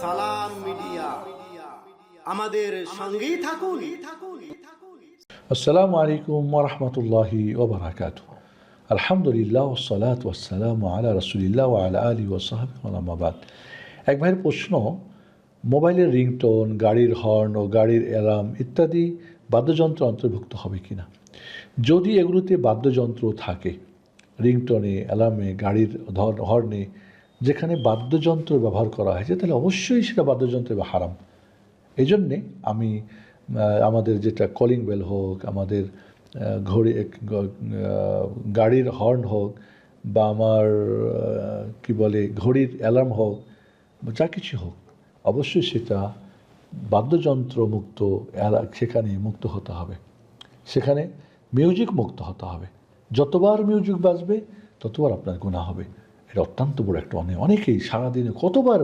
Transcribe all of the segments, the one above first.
সালাম মিডিয়া। আমাদের সঙ্গেই থাকুন। আসসালামু আলাইকুম ওরহমতুল্লাহি ওবরাকাত আলহামদুলিল্লাহ ওসালাত ওয়াসালাম আলা রসুলিল্লাহ আলা আলী ওসাহাব আলামাবাদ এক ভাইয়ের প্রশ্ন, মোবাইলের রিংটোন, গাড়ির হর্ন ও গাড়ির অ্যালার্ম ইত্যাদি বাদ্যযন্ত্র অন্তর্ভুক্ত হবে কিনা? যদি এগুলোতে বাদ্যযন্ত্র থাকে, রিংটনে, অ্যালার্মে, গাড়ির হর্নে, যেখানে বাদ্যযন্ত্র ব্যবহার করা হয়েছে, তাহলে অবশ্যই সেটা বাদ্যযন্ত্র হারাম। এই জন্যে আমি আমাদের যেটা কলিং বেল হোক, আমাদের ঘড়ি গাড়ির হর্ন হোক, বা আমার কি বলে, ঘড়ির অ্যালার্ম হোক যা কিছু হোক, অবশ্যই সেটা বাদ্যযন্ত্র মুক্ত সেখানে মুক্ত হতে হবে। সেখানে মিউজিক মুক্ত হতে হবে। যতবার মিউজিক বাজবে, ততবার আপনার গুণা হবে। এটা অত্যন্ত বড় একটা অনেক অনেকেই সারাদিনে কতবার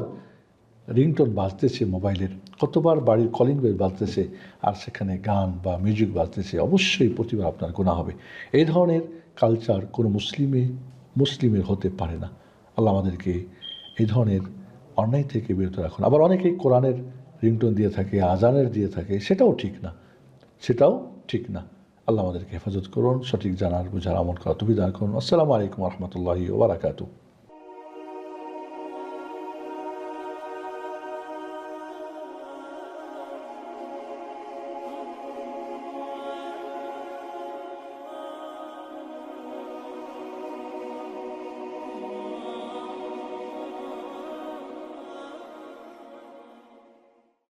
রিংটোন বাজতেছে মোবাইলের, কতবার বাড়ির কলিং বেল বাজতেছে, আর সেখানে গান বা মিউজিক বাজতেছে, অবশ্যই প্রতিবার আপনার গুণা হবে। এই ধরনের কালচার কোনো মুসলিমে, মুসলিমের হতে পারে না। আল্লাহ আমাদেরকে এই ধরনের অন্যায় থেকে বিরত রাখুন। আবার অনেকেই কোরআনের রিংটোন দিয়ে থাকে, আজানের দিয়ে থাকে, সেটাও ঠিক না। সেটাও ঠিক না। আল্লাহ আমাদেরকে হেফাজত করুন, সঠিক জানার, বুঝার, আমল করা তুমি দান করুন। আসসালামু আলাইকুম রহমতুল্লাহি ওবরাকাতু